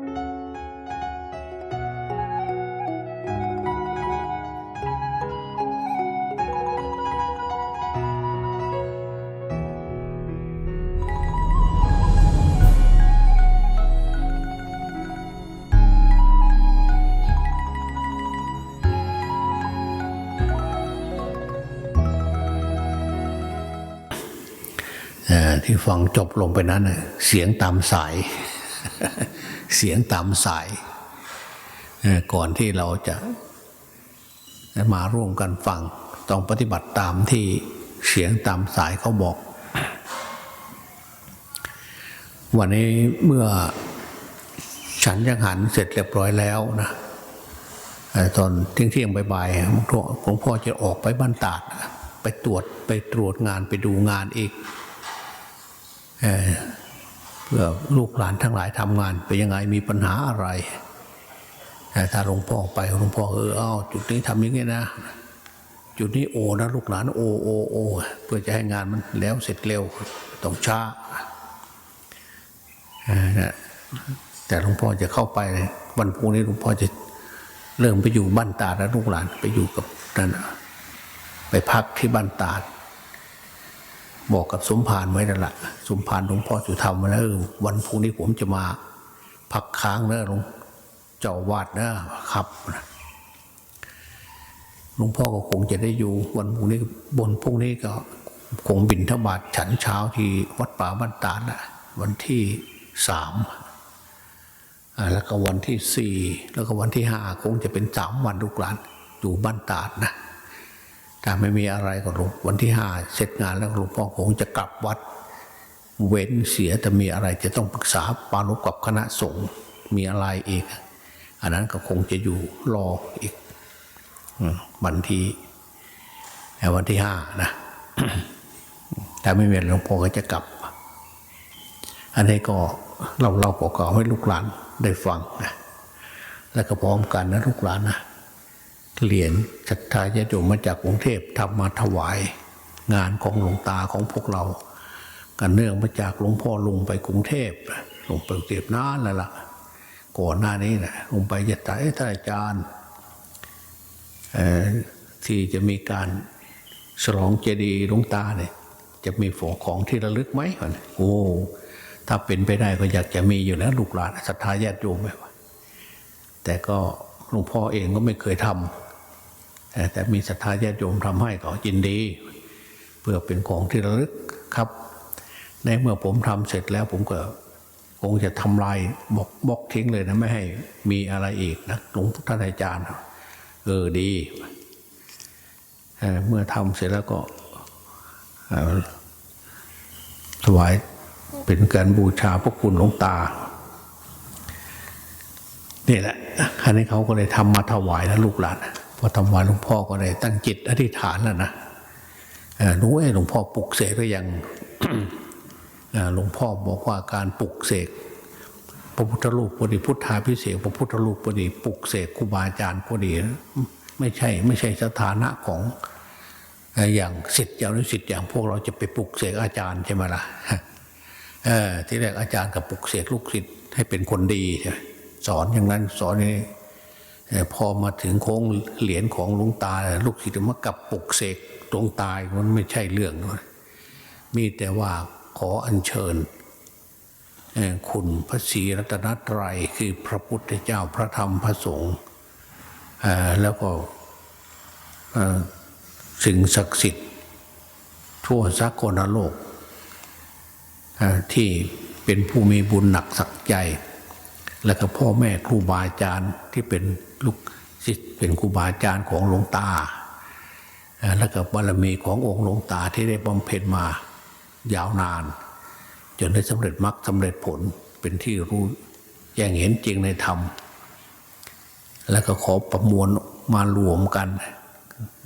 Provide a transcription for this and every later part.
ที่ฟังจบลงไปนั้นเสียงตามสาย เสียงตามสาย ก่อนที่เราจะมาร่วมกันฟัง ต้องปฏิบัติตามที่เสียงตามสายเขาบอก วันนี้เมื่อฉันยังหันเสร็จเรียบร้อยแล้วนะตอนเที่ยงเที่ยงบ่ายๆหลวงพ่อจะออกไปบ้านตาด ไปตรวจไปตรวจงานไปดูงานอีก พื่อลูกหลานทั้งหลายทำงานเป็นยังไงมีปัญหาอะไรแต่ถ้าหลวงพ่อไปหลวงพ่อเออเอาจุดนี้ทำอย่างนี้นะ จุดนี้โอนะลูกหลานโอโอโอเพื่อจะให้งานมันแล้วเสร็จเร็วต้องช้าแต่หลวงพ่อจะเข้าไปเลยวันพรุ่งนี้หลวงพ่อจะเริ่มไปอยู่บ้านตาดแล้วลูกหลานไปอยู่กับนั่นไปพักที่บ้านตาด บอกกับสมภารไว้นั่นแหละสมภารหลวงพ่อจุธรรมมาแล้ววันพรุ่งนี้ผมจะมาพักค้างเนอะหลวงเจ้าวาดนะครับหลวงพ่อก็คงจะได้อยู่วันพรุ่งนี้บนพรุ่งนี้ก็คงบินทบาทฉันเช้าที่วัดป่าบ้านตาดนะวันที่สามแล้วก็วันที่สี่แล้วก็วันที่ห้าคงจะเป็นสามวันลูกหลานอยู่บ้านตาดนะ ถ้าไม่มีอะไรก็หลวงวันที่ห้าเสร็จงานแล้วหลวงพ่อคงจะกลับวัด เว้นเสียแต่มีอะไรจะต้องปรึกษาปานุกับคณะสงฆ์มีอะไรอีก อันนั้นก็คงจะอยู่รออีกวันที่วันที่ห้านะถ้าไม่มีอะไรหลวงพ่อก็จะกลับ อันนี้ก็เราเราประกอบให้ลูกหลานได้ฟังนะแล้วก็พร้อมกันนะลูกหลานนะ เหรียญศรัทธาญาติโยมมาจากกรุงเทพทำมาถวาย งานของหลวงตาของพวกเรากันเนื่องมาจากหลวงพ่อลงไปกรุงเทพลงไปกรุงเทพนานแล้วล่ะก่อนหน้านี้นะลงไปจะตายท่านอาจารย์ที่จะมีการฉลองเจดีย์หลวงตาเนี่ยจะมีฝอของที่ระลึกไหมวะเนี่ยโอ้ถ้าเป็นไปได้ก็อยากจะมีอยู่แล้วลูกหลานศรัทธาญาติโยมไหมแต่ก็หลวงพ่อเองก็ไม่เคยทำ แต่มีศรัทธาญาติโยมทำให้ก็ยินดี เพื่อเป็นของที่ระลึกครับ ในเมื่อผมทำเสร็จแล้วผมก็คงจะทำลายบอกบอกทิ้งเลยนะไม่ให้มีอะไรอีกนะหลวงพ่อท่านอาจารย์เออดีเเมื่อทำเสร็จแล้วก็ถวายเป็นการบูชาพระคุณหลวงตานี่แหละอันนี้เขาก็เลยทำมาถวายนะลูกหลาน พอทำวายหลวงพ่อก็เลยตั้งจิตอธิษฐานแล้วนะรู้ไอ้หลวงพ่อปลุกเสกหรือยังหลวงพ่อบอกว่าการปลุกเสกพระพุทธรูปพอดีพุทธาพิเศษพระพุทธรูปพอดีปลุกเสกครูบาอาจารย์พอดีไม่ใช่ไม่ใช่สถานะของอย่างสิทธิ์อย่างนิสิทธิ์อย่างพวกเราจะไปปลุกเสกอาจารย์ใช่ไหมล่ะที่แรกอาจารย์กับปลุกเสกลูกศิษย์ให้เป็นคนดีสอนอย่างนั้นสอนอย่างนี้เอ่อ พอมาถึงโค้งเหรียญของหลวงตา ลูกศิษย์มากลับปุกเสกดวงตายมันไม่ใช่เรื่องมีแต่ว่าขออัญเชิญคุณพระศรีรัตนตรัยคือพระพุทธเจ้าพระธรรมพระสงฆ์แล้วก็สิ่งศักดิ์สิทธิ์ ทั่วสากลโลกที่เป็นผู้มีบุญหนักสักใจ แล้วก็พ่อแม่ครูบาอาจารย์ที่เป็นลูกศิษย์เป็นครูบาอาจารย์ของหลวงตา แล้วก็บารมีขององค์หลวงตาที่ได้บำเพ็ญมายาวนาน จนได้สำเร็จมรรคสำเร็จผลเป็นที่รู้แจ้งเห็นจริงในธรรม แล้วก็ขอประมวลมารวมกัน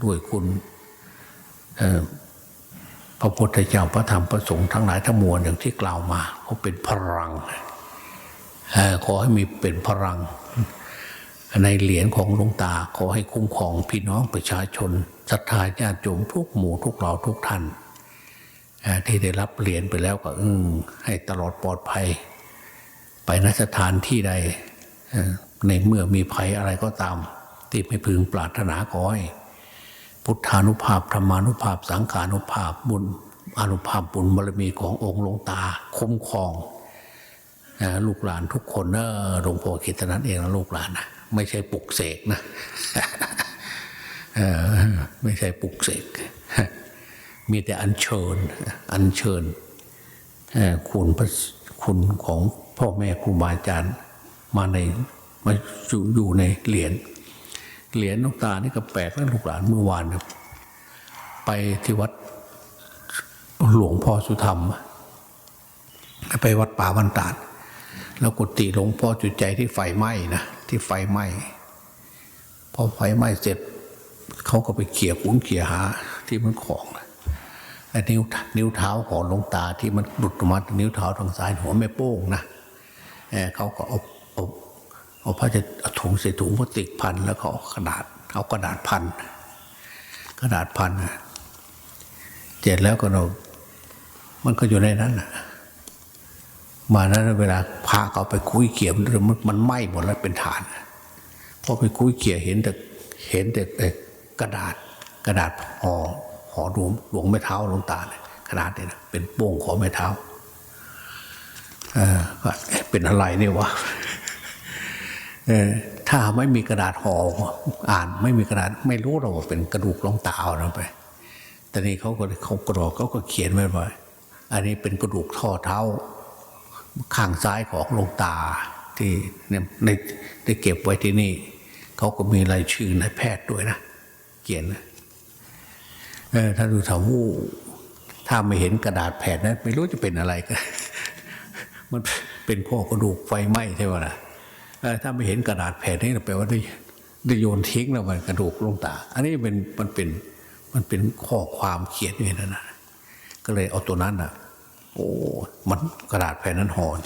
ด้วยคุณพระพุทธเจ้าพระธรรมพระสงฆ์ทั้งหลายทั้งมวลอย่างที่กล่าวมาเขาเป็นพลังเขอให้มีเป็นพลัง ในเหรียญของหลวงตาขอให้คุ้มครองพี่น้องประชาชนศรัทธาญาติโยมทุกหมู่ทุกเหล่าทุกท่านที่ได้รับเหรียญไปแล้วก็อืให้ตลอดปลอดภัย ไปนสถานที่ใดในเมื่อมีภัยอะไรก็ตาม ที่ไม่พึงปรารถนาขอให้พุทธานุภาพธรรมานุภาพ สังขานุภาพบุญอนุภาพบุญบารมีขององค์หลวงตาคุ้มครอง ลูกหลานทุกคนเนอะหลวงพ่อคิดนั้นเองนะลูกหลานนะไม่ใช่ปลุกเสกนะไม่ใช่ปลุกเสกมีแต่อัญเชิญ อัญเชิญคุณพระคุณของพ่อแม่ครูบาอาจารย์มาในมาอยู่ในเหรียญเหรียญหลวงตานี่ก็แปลกนะลูกหลานเมื่อวานเนี่ยไปที่วัดหลวงพ่อสุธรรม ไปวัดป่าบันตาด แล้วกุฏิหลวงพ่อจุดใจที่ไฟไหม้นะที่ไฟไหม้พอไฟไหม้เสร็จเขาก็ไปเขี่ยขุนเขี่ยหาที่มันของนะไอ้นิ้วนิ้วเท้าของหลวงตาที่มันหลุดมานิ้วเท้าทางซ้ายหัวแม่โป้งนะเขาก็เอาเอาเอาผ้าจะเอาถุงใส่ถุงพลาสติกพันแล้วก็เอากระดาษเอากระดาษพันกระดาษพันเสร็จแล้วก็เรามันก็อยู่ในนั้นนะ มานั้นเวลาพาเขาไปคุยเกี่ยมนมันไหม้หมดแล้วเป็นฐานพอไปคุยเกี่ยเห็นแต่เห็นแต่กระดาษกระดาษห่อห่อหลวงหลวงแม่เท้าหลวงตาเนี่ยกระดาษเนี่ยนะเป็นโป้งของแม่เท้าเออเป็นอะไรเนี่ยวะเออถ้าไม่มีกระดาษห่ออ่านไม่มีกระดาษไม่รู้หรอกว่าเป็นกระดูกหลวงตาเอาไปแต่นี่เขาก็เขากรอกเขาก็เขียนไว้ว่าอันนี้เป็นกระดูกท่อเท้า ข้างซ้ายของหลวงตาที่เนี่ยในได้เก็บไว้ที่นี่ เขาก็มีรายชื่อนายแพทย์ด้วยนะ เขียนนะเออถ้าดูถามวูถ้าไม่เห็นกระดาษแผ่นนั้น ไม่รู้จะเป็นอะไรกันมันเป็นพ่อกระดูกไฟไหม้ใช่ไหมล่ะเออถ้าไม่เห็นกระดาษแผ่นนี้แปลว่าได้ได้โยนทิ้งแล้วมันกระดูกลวงตา อันนี้เป็นมันเป็นมันเป็นข้อความเขียนอยู่ในนั้นนะก็เลยเอาตัวนั้นอะ โอ้มันกระดาษแผ่นนั้นห่อน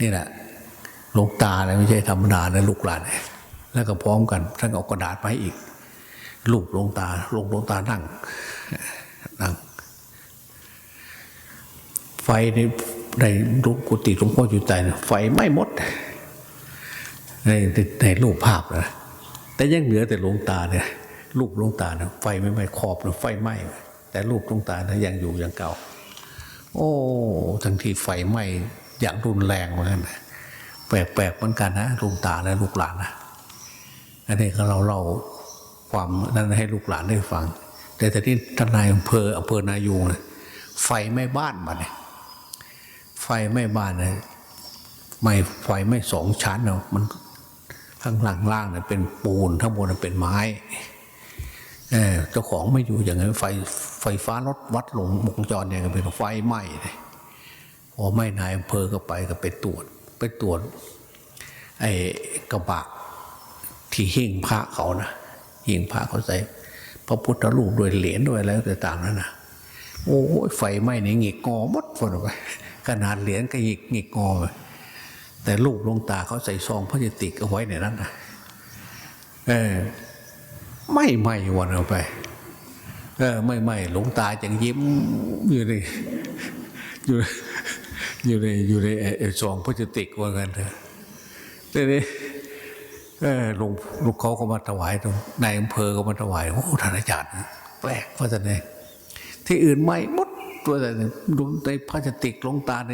นี่แหละลวงตาเนี่ยไม่ใช่ธรรมดานะลูกหลานเนี่ยแล้วก็พร้อมกันท่านเอากระดาษมาให้อีกลูกลงตาลงลงตานั่งนั่ง ไฟในในรูปกุฏิหลวงพ่ออยู่ใจนะไฟไหม้หมดในในรูปภาพนะแต่ยังเหลือแต่หลวงตาเนี่ยรูปหลวงตานะไฟไม่ไหม้ขอบนะไฟไหม้แต่รูปหลวงตานะยังอยู่ยังเก่า โอ้ทั้งที่ไฟไหม้อย่างรุนแรงเหมือนกันแปลกๆเหมือนกันนะลุงตาและลูกหลานนะอันนี้ก็เราเล่าความนั้นให้ลูกหลานได้ฟัง แต่แต่ที่ทนายอำเภออำเภอนายูงนะไฟไหม้บ้านมาเนี่ยไฟไหม้บ้านเนี่ยไม่ไฟไหม้สองชั้นเนาะมันข้างล่างล่างเนี่ยเป็นปูนข้างบนเป็นไม้ เออเจ้าของไม่อยู่อย่างนั้นไฟไฟฟ้ารถวัดหลงวงจรเนี่ยก็เป็นไฟไหม้เลยพอไหม้นายอำเภอก็ไปก็ไปตรวจไปตรวจไอ้กระบะที่หิ้งพระเขานะหิ้งพระเขาใส่พระพุทธรูปด้วยเหรียญด้วยอะไรต่างๆนั่นนะโอ้ยไฟไหม้นี่หงิกงอมดฝนไปขนาดเหรียญก็หงิกหงิกงอไปแต่รูปหลวงตาเขาใส่ซองพลาสติกเอาไว้ในนั้นนะเออ ไม่ไม่วันเอาไป เออ ไม่ไม่หลวงตาจังยิ้มอยู่ในอยู่อยู่ในอยู่ในไอ้ไอ้ซองพลาสติกว่ากันเถอะทีนี้เออลุงลูกเขาก็มาถวายตรงนายอำเภอก็มาถวายโอ้ท่านอาจารย์แปลกพราะฉะนั้นที่อื่นไม่หมดตัวแต่ดูในพลาสติกลงตาใน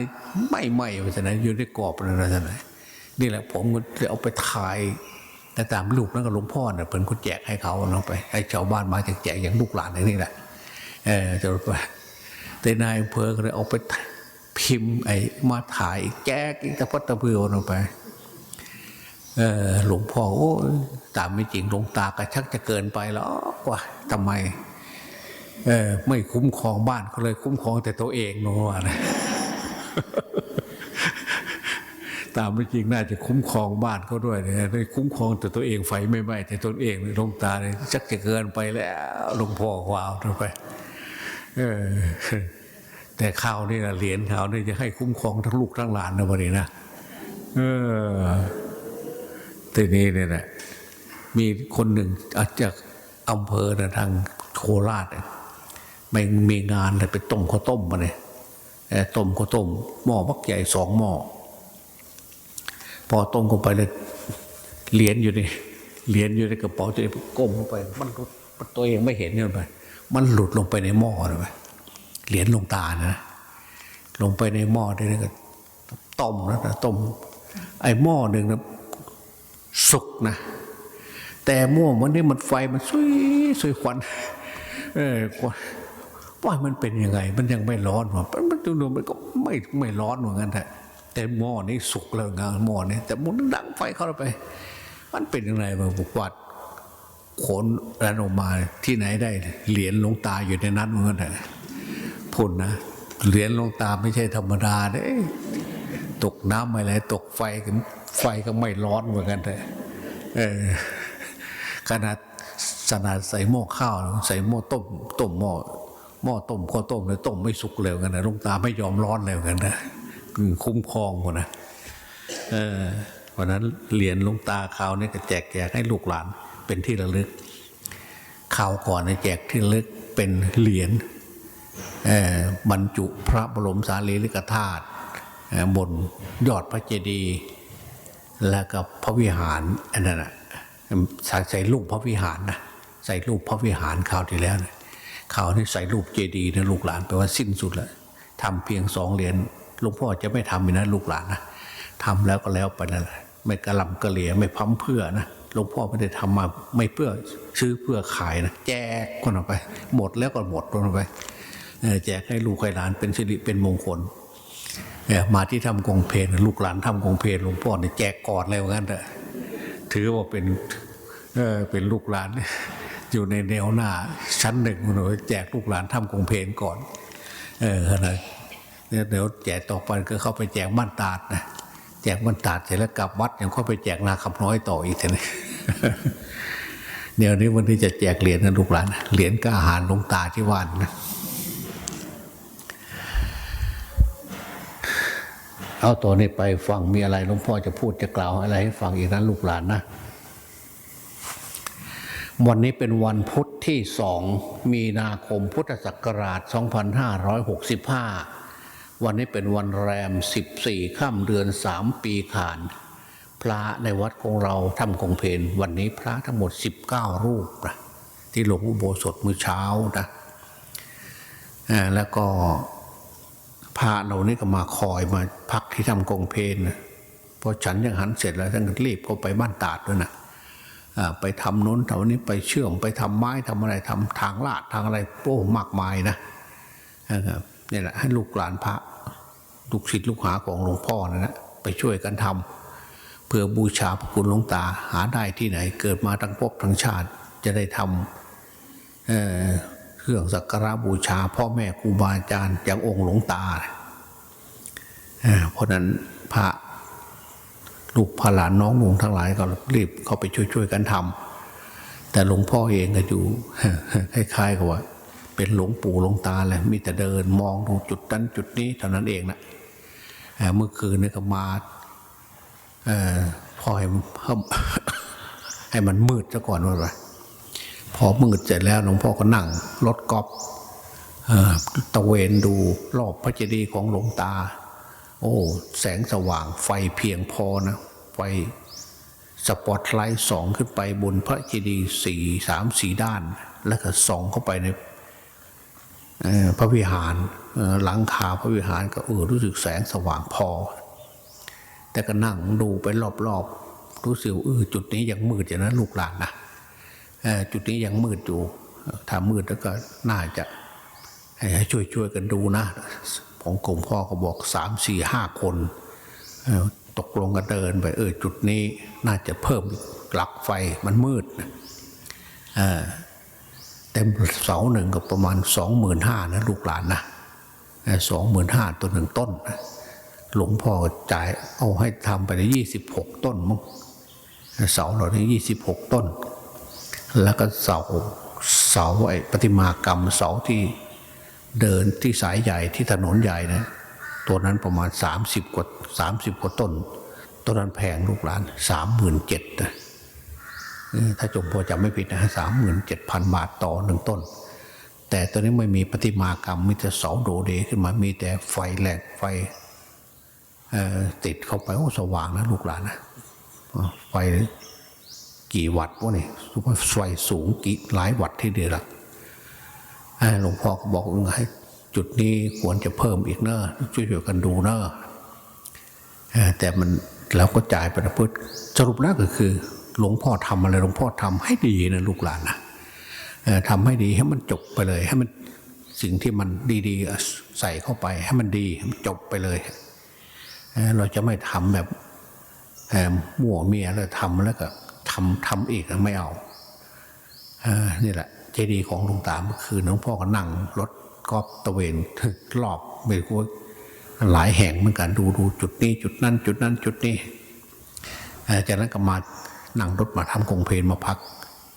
ไม่ไหม่พระฉะนั้นอยู่ในกรอบนั่นนะท่านนี่แหละผมก็เอาไปถ่าย แต่ตามลูกนั่นก็หลวงพ่อเนี่ยเป็นคนแจกให้เขาเนาะไปให้ชาวบ้านมาแจกแจกอย่างลูกหลานอย่างนี้แหละเออจะไปแต่นายอำเภอก็เลยเอาไปพิมพ์ไอ้มาถ่ายแจกอีกตะพัดตะเพือลงไปเออหลวงพ่อโอ้ตามไม่จริงหลวงตากระชักจะเกินไปแล้วว่าทำไมเออไม่คุ้มครองบ้านเขาเลยคุ้มครองแต่ตัวเองเนอะนะ ตามไม่จริงน่าจะคุ้มครองบ้านเขาด้วยนะได้คุ้มครองแต่ตัวเองไฟไม่ไหม้แต่ตนเองลงตาเนี่ยชักจะเกินไปแล้วลงพ่อวาวลงไปเออแต่ข่าวนี่นะเหรียญข่าวนี่จะให้คุ้มครองทั้งลูกทั้งหลานนะวันนี้นะเออทีนี้เนี่ยนะมีคนหนึ่งอาจจะอำเภอนะทางโคราชเนี่ยมันมีงานเลยไปต้มข้าวต้มมาเนี่ยต้มข้าวต้มหม้อมักใหญ่สองหม้อ พอต้มเข้าไปเลยเหรียญอยู่นี่เหรียญอยู่ในกระเป๋าตัวเองก้มลงไป มันตัวเองไม่เห็นเนี่ยไปมันหลุดลงไปในหม้อเลยไปเหรียญลงตานะ ลงไปในหม้อได้เลยก็ต้มนะต้ม ไอ้หม้อหนึ่งนะสุกนะ แต่หม้อมันนี่มันไฟมันซุยซุยควัน เออควันว่ามันเป็นยังไง มันยังไม่ร้อนวะมันมันดูมันก็ไม่ไม่ร้อนเหมือนกันแต่ แต่หม้อนี้สุกแล้วงานหม้อนี้แต่มันดังไฟเข้าไป มันเป็นยังไงมาบุกวัดขนรันออกมาที่ไหนได้ เหรียญหลวงตาอยู่ในนั้นเหมือนกันแต่พุ่นนะเหรียญหลวงตาไม่ใช่ธรรมดาเด้ตกน้ำไม่ไหลตกไฟกันไฟก็ไม่ร้อนเหมือนกันเออขนาดขนาดใส่หม้อข้าวใส่หม้อต้มต้มหม้อหม้อต้มข้าวต้มเลยต้มไม่สุกเร็วกันนะลงตาไม่ยอมร้อนเร็วกันนะ คุ้มครองคนนะเออเพราะนั้นเหรียญลงตาคราวนี้ก็แจกแจกให้ลูกหลานเป็นที่ระลึกข่าวก่อนเนี่ยแจกที่ระลึกเป็นเหรียญบรรจุพระบรมสารีริกธาตุบนยอดพระเจดีย์แล้วก็พระวิหารอันนั้นนะใส่รูปพระวิหารนะใส่รูปพระวิหารคราวที่แล้วนะคราวนี้ใส่รูปเจดีย์นะลูกหลานแปลว่าสิ้นสุดแล้วทำเพียงสองเหรียญ หลวงพ่อจะไม่ทำอีกนะลูกหลานนะทำแล้วก็แล้วไปนั่นแหละไม่กระลำกระเหลียไม่พั้มเพื่อนะหลวงพ่อไม่ได้ทำมาไม่เพื่อซื้อเพื่อขายนะแจกคนออกไป หมดแล้วก็หมดคนออกไปแจกให้ลูกให้หลานเป็นสิริเป็นมงคลมาที่ทำกองเพลลูกหลานทำกองเพลหลวงพ่อเนี่ยแจกก่อนเลยว่างั้นเถอะถือว่าเป็นเออเป็นลูกหลาน อยู่ในแนวหน้าชั้นหนึ่งหนูแจกลูกหลานทำกองเพลก่อน เออขนาด เดี๋ยวแจกต่อไปก็เข้าไปแจกบ้านตาดนะแจกบ้านตาดเสร็จแล้วกลับวัดยังเข้าไปแจกนาคำน้อยต่ออีกทีนี้เดี๋ยวนี้วันที่จะแจกเหรียญนะลูกหลานเหรียญก็อาหารลงตาที่วานนะเอาตัวนี้ไปฟังมีอะไรหลวงพ่อจะพูดจะกล่าวอะไรให้ฟังอีกนั้นลูกหลานนะ วันนี้เป็นวันพุทธที่สองมีนาคมพุทธศักราช 2565 วันนี้เป็นวันแรม 14ค่ำเดือน 3 ปีขาน พระในวัดของเราทำคงเพนวันนี้พระทั้งหมด 19 รูปนะที่หลวงอุโบสถมื้อเช้านะแล้วก็พระเรานี่ก็มาคอยมาพักที่ทำกองเพนนะพอฉันยังหันเสร็จแล้วท่านก็รีบเข้าไปบ้านตาดด้วยนะอ่าไปทำน้นทำนี้ไปเชื่อมไปทำไม้ทำอะไรทำทางลาดทางอะไรโป้มากมายนะนี่แหละให้ลูกหลานพระ ลูกศิษย์ลูกหาของหลวงพ่อนะนะไปช่วยกันทำเพื่อบูชาพระคุณหลวงตาหาได้ที่ไหน เกิดมาทั้งภพทั้งชาติจะได้ทำเอ่อเครื่องสักการะบูชา พ่อแม่ครูบาอาจารย์อย่างองค์หลวงตาเอ่อเพราะนั้นพระลูกพระหลานน้องหลวงทั้งหลายก็รีบเข้าไปช่วยๆกันทำแต่หลวงพ่อเองก็อยู่คล้ายๆกับว่า เป็นหลวงปู่หลวงตาแหละมีแต่เดินมองตรงจุดนั้นจุดนี้เท่านั้นเองนะ เมื่อคืนนี่ก็มาอ่อพอให้ให้มันมืดซะก่อนว่าไปพอมืดเสร็จแล้วหลวงพ่อก็นั่งรถกอล์ฟเอ่อตะเวนดูรอบพระเจดีย์ของหลวงตา โอ้ แสงสว่างไฟเพียงพอนะ ไฟสปอตไลท์สองขึ้นไปบนพระเจดีย์สี่สามสี่ด้าน แล้วก็ส่องเข้าไปในเอ่อ พระวิหารหลังคาพระวิหารก็เออรู้สึกแสงสว่างพอ แต่ก็นั่งดูไปรอบๆรู้สึกเออจุดนี้ยังมืดอย่างนั้นลูกหลานนะจุดนี้ยังมืดอยู่ถ้ามืดแล้วก็น่าจะให้ช่วยช่วยๆกันดูนะของกลมพ่อก็บอกสามสี่ห้าคนตกลงกันเดินไปเออจุดนี้น่าจะเพิ่มหลักไฟมันมืดนะ เต็มเสาหนึ่งก็ประมาณสองหมื่นห้านะลูกหลานนะสองหมื่นห้าตัวหนึ่งต้นนะหลวงพ่อจ่ายเอาให้ทำไปในยี่สิบหกต้นมั้งเสาเหล่านี้ยี่สิบหกต้น แล้วก็เสาเสาไอ้ประติมากรรมเสาที่เดินที่สายใหญ่ที่ถนนใหญ่นะตัวนั้นประมาณ 30 กว่า30 กว่าต้นต้นนั้นแพงลูกหลานสามหมื่นเจ็ดนะ ถ้าจงพอจำไม่ผิดนะสามหมื่นเจ็ดพันบาทต่อหนึ่งต้น แต่ตัวนี้ไม่มีประติมากรรมมีแต่เสาโดเดขึ้นมามีแต่ไฟแหลกไฟติดเข้าไปโอ้สว่างนะลูกหลานนะไฟกี่วัตต์วะนี่สุภาไฟสูงกี่หลายวัตต์ที่เดียวละเอ่อหลวงพ่อก็บอกว่าให้จุดนี้ควรจะเพิ่มอีกเนอะช่วยๆกันดูเนอะเอ่อแต่มันเราก็จ่ายไปนะเพื่อสรุปแล้วก็คือ หลวงพ่อทำอะไรหลวงพ่อทำให้ดีนะลูกหลานนะเอ่อทำให้ดีให้มันจบไปเลย ให้มันสิ่งที่มันดีๆ ใส่เข้าไป ให้มันดีจบไปเลย เราจะไม่ทำแบบมั่วเมียแล้วทำแล้วก็ทำทำอีกไม่เอาเอนี่แหละเจดีย์ของหลวงตาเมื่อคืนหลวงพ่อก็นั่งรถกอบตะเวนรอบไม่รู้หลายแห่งเหมือนกันดูดูจุดนี้จุดนั้นจุดนั้นจุดนี้จากนั้นก็มา นั่งรถมาทำกงเพลนมาพัก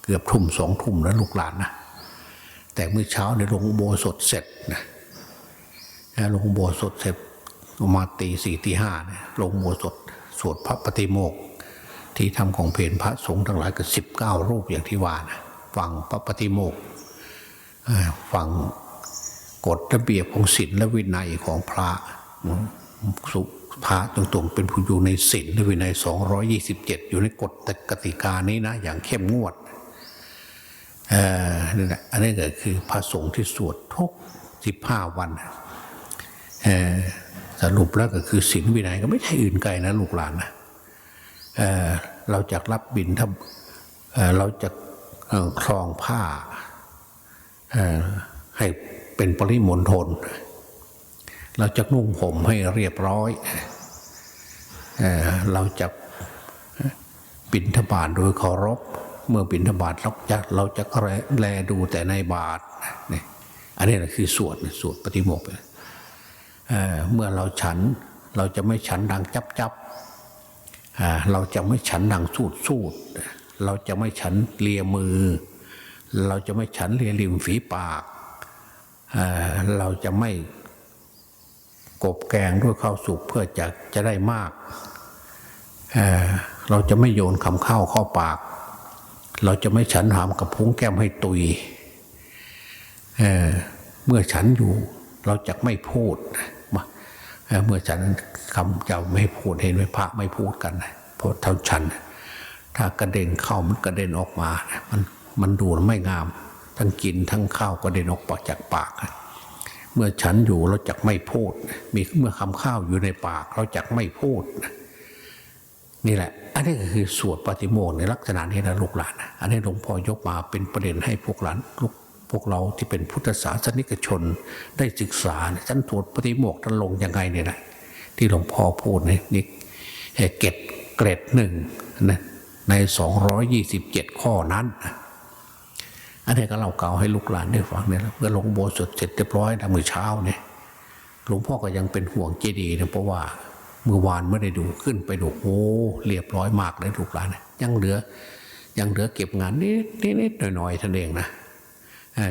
เกือบทุ่มสองทุ่มแล้วลูกหลานนะแต่เมื่อเช้าในยลวงโบสถเสร็จนะเอ่อลงโบสถเสร็จมาตีสี่ตีห้านี่ยลงโบสถสวดพระปฏิโมกข์ที่ทำของเพลนพระสงฆ์ทั้งหลายก็สิบเก้ารูปอย่างที่ว่านะฟังพระปฏิโมกข์ฟังกฎระเบียบของศีลและวินัยของพระสุ พระตรงๆเป็นผู้อยู่ในศีลและวินัย227อยู่ในกฎกติกานี้นะ อย่างเข้มงวดนี่แหละอันนี้ก็คือพระสงฆ์ที่สวดทุกสิบห้าวันสรุปแล้วก็คือศีลวินัยก็ไม่ใช่อื่นไกลนะลูกหลานนะเเราจะรับบิณฑบเอ่อเราจะคลองผ้าให้เป็นปริมณฑล เราจะนุ่งห่มให้เรียบร้อยเอเราจะบิณฑบาตโดยเคารพ เมื่อบิณฑบาตเราจะเราจะแลแลดูแต่ในบาทนี่อันนี้แหละคือสวดสวดปฏิโมกข์เมื่อเราฉันเราจะไม่ฉันดังจับจับเราจะไม่ฉันดังสูดสูดเราจะไม่ฉันเลียมือ เราจะไม่ฉันเลียริมฝีปาก เราจะไม่ กบแกงด้วยข้าวสุกเพื่อจะจะได้มากเเราจะไม่โยนคำข้าวเข้าปาก เราจะไม่ฉันหามกับพุ้งแก้มให้ตุยเเมื่อฉันอยู่ เราจะไม่พูดมาเเมื่อฉันคำจะไม่พูดเห็นไหมพระไม่พูดกันเพราะเท่าฉัน ถ้ากระเด็นเข้ามันกระเด็นออกมา มันมันดูไม่งาม ทั้งกินทั้งข้าวกระเด็นออกปากจากปาก เมื่อฉันอยู่เราจะไม่พูด มีเมื่อคำข้าวอยู่ในปาก เราจะไม่พูด นี่แหละ อันนี้ก็คือสวดปฏิโมกในลักษณะนี้นะลูกหลานนะอันนี้หลวงพ่อยกมาเป็นประเด็นให้พวกหลานลูกพวกเราที่เป็นพุทธศาสนิกชนได้ศึกษาฉันสวดปฏิโมกข์ท่านลงยังไงเนี่ยนะที่หลวงพ่อพูดนี่นี่เอ่อเกตเกรดหนึ่งนะในสองร้อยยี่สิบเจ็ดข้อนั้นนะ อันนี้ก็เราเก่าให้ลูกหลานได้ฟังเนี่ยเมื่อลงโบสถเสร็จเรียบร้อยนะมือเช้าเนี่ยหลวงพ่อก็ยังเป็นห่วงเจดีย์นะเพราะว่าเมื่อวานไม่ได้ดูขึ้นไปดูโอ้เรียบร้อยมากเลยลูกหลานยังเหลือ ยังเหลือเก็บงานนิดนิดหน่อยหน่อยๆท่านเองนะ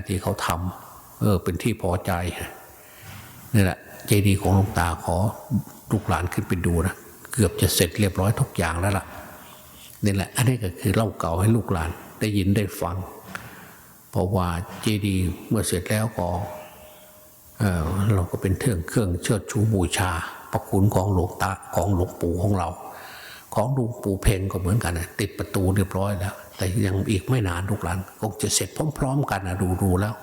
ที่เขาทำเออเป็นที่พอใจนี่แหละเจดีย์ของหลวงตาขอลูกหลานขึ้นไปดูนะเกือบจะเสร็จเรียบร้อยทุกอย่างแล้วล่ะนี่แหละ อันนี้ก็คือเล่าเก่าให้ลูกหลานได้ยินได้ฟัง เพราะว่าเจดีย์เมื่อเสร็จแล้วก็เเราก็เป็นเครื่องเครื่องเชิดชูบูชาพระคุณของหลวงตาของหลวงปู่ของเรา ของหลวงปู่เพงก็เหมือนกันนะติดประตูเรียบร้อยแล้ว แต่ยังอีกไม่นานลูกหลานคงจะเสร็จพร้อม ๆ กันนะดูดูแล้ว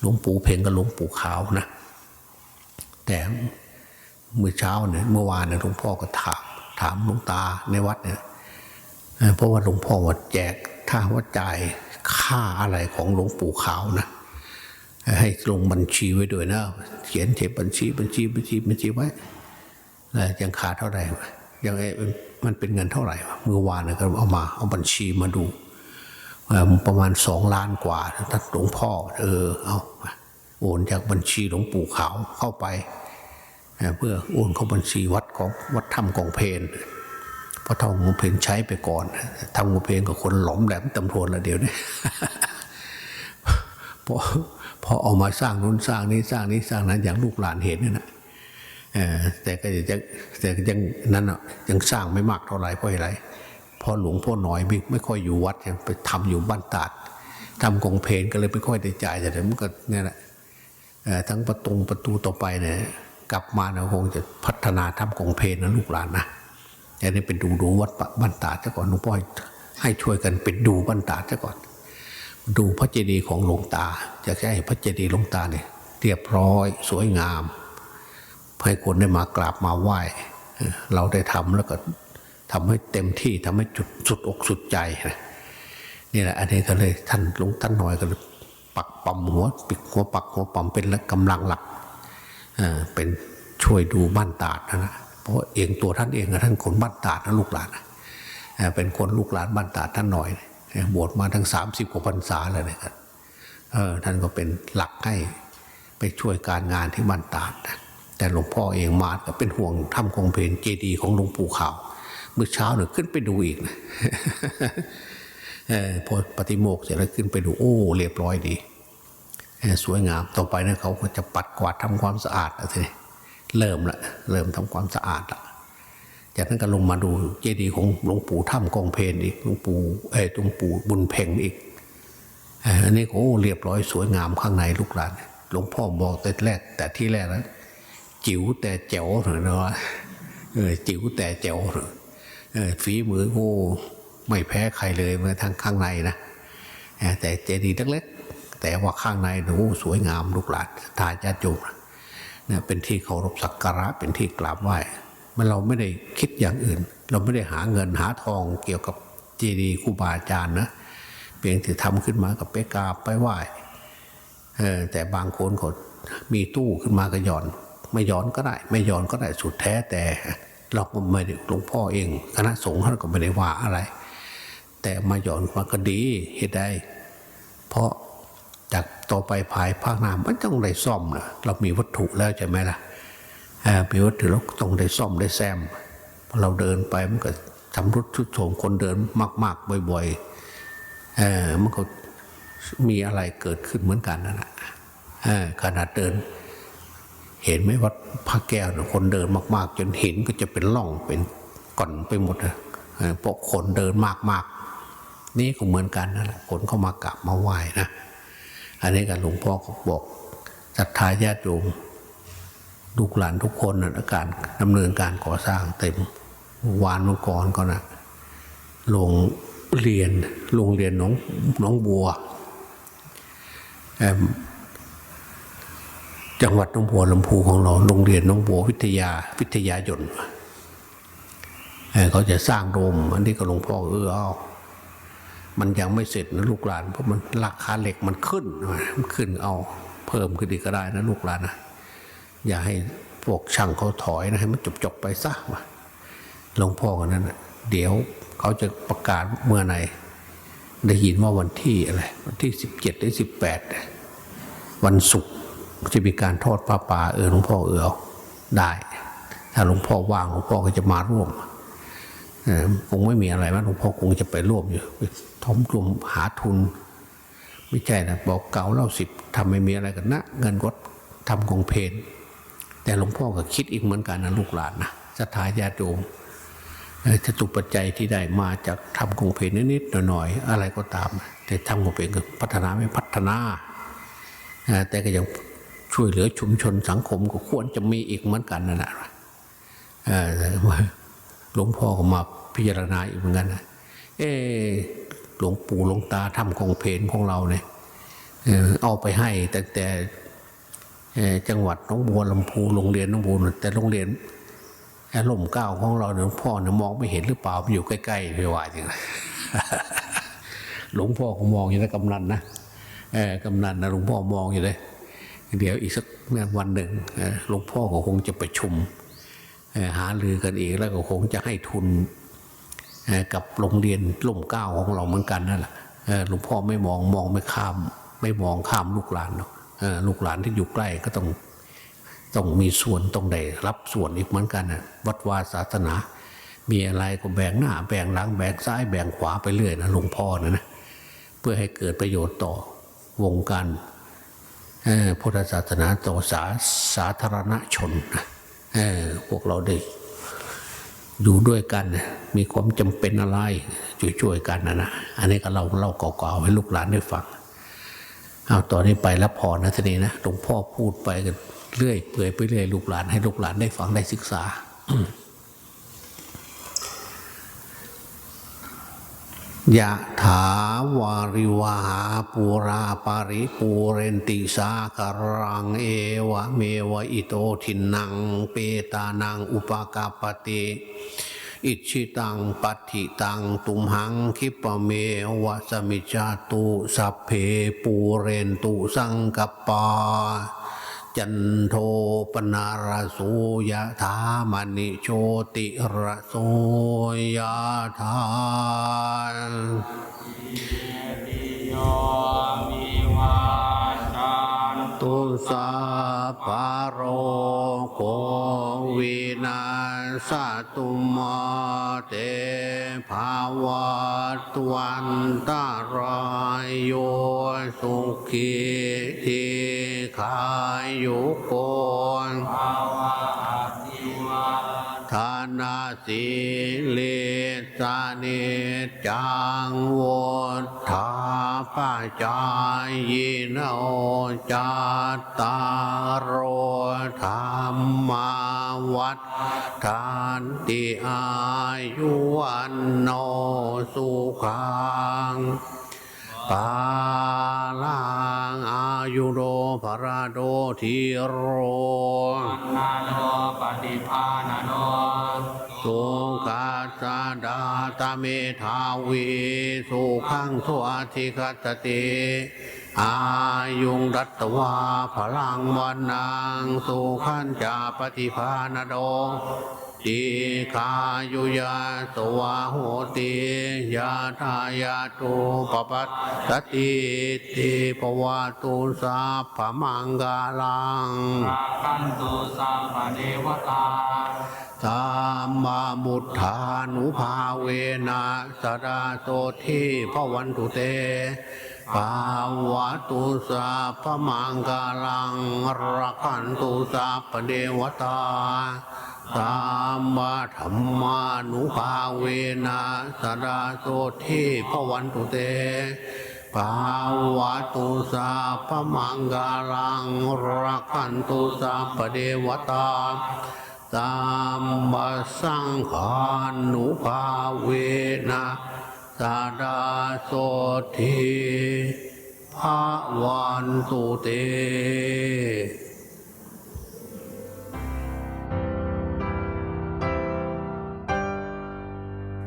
หลวงปู่เพงกับหลวงปู่ขาวนะ แต่เมื่อเช้าเนี่ยเมื่อวานเนี่ยหลวงพ่อก็ถามถามหลวงตาในวัดเนี่ยเพราะว่าหลวงพ่อว่าแจก ถ้าว่าจ่ายค่าอะไรของหลวงปู่ขาวนะให้ลงบัญชีไว้ด้วยนะ เขียนเทบัญชีบัญชีบัญชีบัญชีไว้แล้วยังขาดเท่าไหร่ยังไงมันเป็นเงินเท่าไหร่เมื่อวานเนยก็เอามาเอาบัญชีมาดูประมาณสองล้านกว่าท่านหลวงพ่อ เออเอาโอนจากบัญชีหลวงปู่ขาวเข้าไป เพื่อโอนเข้าบัญชีวัดของวัดถ้ำกองเพน พราะทำกองเพนใช้ไปก่อนทำกองเพนกับคนหลอมแหลมตำรวจละเดียวนี้พอพอเอามาสร้างนู้นสร้างนี้สร้างนี้สร้างนั้นอย่างลูกหลานเห็นนี่นะแต่ก็ยังแต่ยังนั้นอะยังสร้างไม่มากเท่าไหร่เพราะอะไรเพอหลวงพ่อหน้อยไม่ไม่ค่อยอยู่วัดไปทำอยู่บ้านตาดทำกองเพลนก็เลยไม่ค่อยได้จ่ายแต่เดี๋ยวมันก็เนี่ยแหละทั้งประตูประตูต่อไปเนี่ยกลับมาเนะคงจะพัฒนาทำกองเพลนะลูกหลานนะ อันนี้เป็นดูดูวัดบ้านตาดซะก่อนหลวงพ่อให้ช่วยกันเป็นดูบ้านตาดซะก่อน ดูพระเจดีย์ของหลวงตาจะให้พระเจดีย์หลวงตาเนี่ยเรียบร้อยสวยงามให้คนได้มากราบมาไหว้เราได้ทำแล้วก็ทำให้เต็มที่ทำให้จุดสุดอกสุดใจนะนี่แหละอันนี้ก็เลยท่านหลวงท่านหน่อยก็เลยปักปั๊มหัวปิดหัวปักหัวปั๊มเป็นกำลังหลักเออเป็นช่วยดูบ้านตาดนะนะ เพราะเองตัวท่านเองท่านคนบ้านตาดนะลูกหลานเป็นคนลูกหลานบ้านตาดท่านหน่อยบวชมาทั้งสามสิบกว่าพรรษาเลยนะครับท่านก็เป็นหลักให้ไปช่วยการงานที่บ้านตาดนะแต่หลวงพ่อเองมาก็เป็นห่วงถ้ำคงเพนเจดีของหลวงปู่ขาวเมื่อเช้าเนี่ยขึ้นไปดูอีกนะพอปฏิโมกเสร็จแล้วขึ้นไปดูโอ้เรียบร้อยดีสวยงามต่อไปนะเขาก็จะปัดกวาดทำความสะอาดแล้วทีนี้ เริ่มละเริ่มทำความสะอาดละจากนั้นก็ลงมาดูเจดีย์ของหลวงปู่ถ้ำกองเพนอีกหลวงปู่เอ้หลวงปู่บุญเพ่งอีกอันนี้โอ้เรียบร้อยสวยงามข้างในลูกหลานหลวงพ่อบอกแต่แรก แต่ที่แรกนะจิ๋วแต่แจ๋วเหรอเนาะเออจิ๋วแต่แจ๋วเหรอเออฝีมือโอ้ไม่แพ้ใครเลยมาทางข้างในนะแต่เจดีย์เล็กๆแต่ว่าข้างในโอ้สวยงามลูกหลานทายาติโยมเนี่ยเป็นที่เคารพสักการะเป็นที่กราบไหว้มันเราไม่ได้คิดอย่างอื่น เราไม่ได้หาเงินหาทองเกี่ยวกับเจดีย์ครูบาอาจารย์นะเพียงแต่ทำขึ้นมากับไปกราบไปไหว้แต่บางคนก็มีตู้ขึ้นมาก็ย่อน ไม่ย่อนก็ได้ ไม่ย่อนก็ได้สุดแท้แต่เราก็ไม่ได้หลวงพ่อเอง คณะสงฆ์ท่านก็ไม่ได้ว่าอะไร แต่มาย่อนมาก็ดีเหตุใดเพราะ ต่อไปภายภาคหน้ามันต้องได้ซ่อมนะเรามีวัตถุแล้วใช่ไหมล่ะมีวัตถุแล้วต้องได้ซ่อมได้แซมเราเดินไปมันก็ทำรุดทุดโทมคนเดินมาก ๆ บ่อยๆมันก็มีอะไรเกิดขึ้นเหมือนกันนั่นแหละขนาดเดิน เห็นไหมวัดพระแก้วเนี่ยคนเดินมาก ๆ จนเห็นก็จะเป็นร่องเป็นก่อนไปหมดเลยเพราะคนเดินมาก ๆ นี่ก็เหมือนกันนั่นแหละคนเข้ามากราบมาไหว้นะ อันนี้กันหลวงพ่อก็บอกศรัทธาญาติโยมลูกหลานทุกคนนะการดำเนินการก่อสร้างเต็มวานมังกรก็นะโรงเรียนโรงเรียนน้องน้องบัวจังหวัดน้องบัวลำพูของเราโรงเรียนน้องบัววิทยาวิทยายนเอ่อเขาจะสร้างโดมอันนี้ก็หลวงพ่อเออเอา มันยังไม่เสร็จนะลูกหลานเพราะมันราคาเหล็กมันขึ้นมันขึ้นเอาเพิ่มขึ้นอีกก็ได้นะลูกหลานนะอย่าให้พวกช่างเขาถอยนะให้มันจบๆไปซะมาหลวงพ่อคนนั้นนะเดี๋ยวเขาจะประกาศเมื่อไหร่ได้ยินว่าวันที่อะไรวันที่สิบเจ็ดหรือสิบแปดวันศุกร์จะมีการทอดผ้าป่าเออหลวงพ่อเออได้ ถ้าหลวงพ่อว่างหลวงพ่อก็จะมาร่วม คงไม่มีอะไรมั้งหลวงพ่อคงจะไปร่วมอยู่ท้อมรวมหาทุน ไม่ใช่นะบอกเก่าเล่าสิบทำไม่มีอะไรกันนะเงินวัดทำกองเพนแต่หลวงพ่อก็คิดอีกเหมือนกันนะลูกหลานนะศรัทาญาติโยมเอ่อจตุปัจจัยที่ได้มาจากทำกองเพลนิดๆหน่อยๆอะไรก็ตาม แต่ทำกองเพลก็พัฒนาไม่พัฒนาแต่ก็ยังช่วยเหลือชุมชนสังคมก็ควรจะมีอีกเหมือนกันนั่นแหละเอ่อ หลวงพ่อก็มาพิจารณาอีกเหมือนกันนะเออหลวงปู่หลวงตาทำกงเพนของเราเนี่ยเอาไปให้แต่แต่จังหวัดน้องบัวลำพูโรงเรียนน้องบัวแต่โรงเรียนไอ้ล่มเก้าของเราหลวงพ่อเนี่ยมองไม่เห็นหรือเปล่ามันอยู่ใกล้ๆไม่ว่าจริงหลวงพ่อก็มองอยู่นะกำนันนะเออกำนันนะหลวงพ่อมองอยู่เลยเดี๋ยวอีกสักวันหนึ่งหลวงพ่อก็คงจะประชุม หารือกันอีกแล้วก็คงจะให้ทุนกับโรงเรียนล่มเก้าของเราเหมือนกันนั่นแหละหลวงพ่อไม่มองมองไม่ข้าม ไม่มองข้ามลูกหลานหรอกลูกหลานที่อยู่ใกล้ก็ต้องต้องมีส่วนต้องได้รับส่วนอีกเหมือนกันนะวัดวาศาสนา มีอะไรก็แบ่งหน้าแบ่งหลังแบ่งซ้ายแบ่งขวาไปเรื่อยนะหลวงพ่อนะนะเพื่อให้เกิดประโยชน์ต่อวงการพุทธศาสนาต่อสาสาธารณชนนะ พวกเราได้อยู่ด้วยกัน มีความจำเป็นอะไรช่วยๆกันนะนะอันนี้ก็เราเล่าเก่าๆให้ลูกหลานได้ฟังเอาตอนนี้ไปรับพรนะทีนี้นะหลวงพ่อพูดไปกันเรื่อยเปื่อยไปเรื่อยลูกหลานให้ลูกหลานได้ฟังได้ศึกษา ยะถาวาริวหาปูราปาริปูเรนติสาคารังเอวะเมวะอิโตทินังเปตานังอุปกาปติอิชิตังปัฏฐิตังตุมหังคิปะเมวะสมิจาตุสัพเพปูเรนตุสังกปปา จันโทปนาราโสยะถามณิโชติระโสยะถาโยมิวาจันตุสาปาโรโควินาสตุมาเตภาวะตวันตารายโยสุขีที ขายุโกนภาวะอภิวาทานาสีเลสานิจังโวธาปาจจายโนจัตารโอธรรมาวัฏทานติอายุวันโนสุขังปาลา ยุโรภราโดทีโรนาโนปฏิภาณโนสุขาสาดาตเมทาวีสุขังสุอาทิคัตติอายุงรัตตวาพลังวันนางสุขันจาปฏิภาณโด ติคายุยาสวาโหติยาทายาตุปปัตตติติปวาตุสาพมังกาลังราคันตุสัพเทวตาธรรมามุทธานุภาเวนะสดาโสทิพวันตุเตภาวะตุสาพมังกาลังรักขันตุสาปเดวตา ธรรมาธรรมานุภาเวนะสดาโสทิพวันตุเตภาวะตุสาพมังกาลังรักขันตุสาปเดวตาตามมาสังขานุภาเวนะสาดาโสทีภาวันตุเต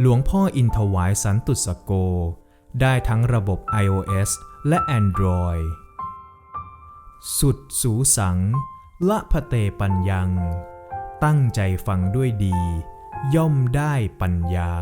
หลวงพ่ออินทวายสันตุสโก ได้ทั้งระบบ iOS และ Android สุดสูสัง ละพะเตปัญญัง ตั้งใจฟังด้วยดี ย่อมได้ปัญญา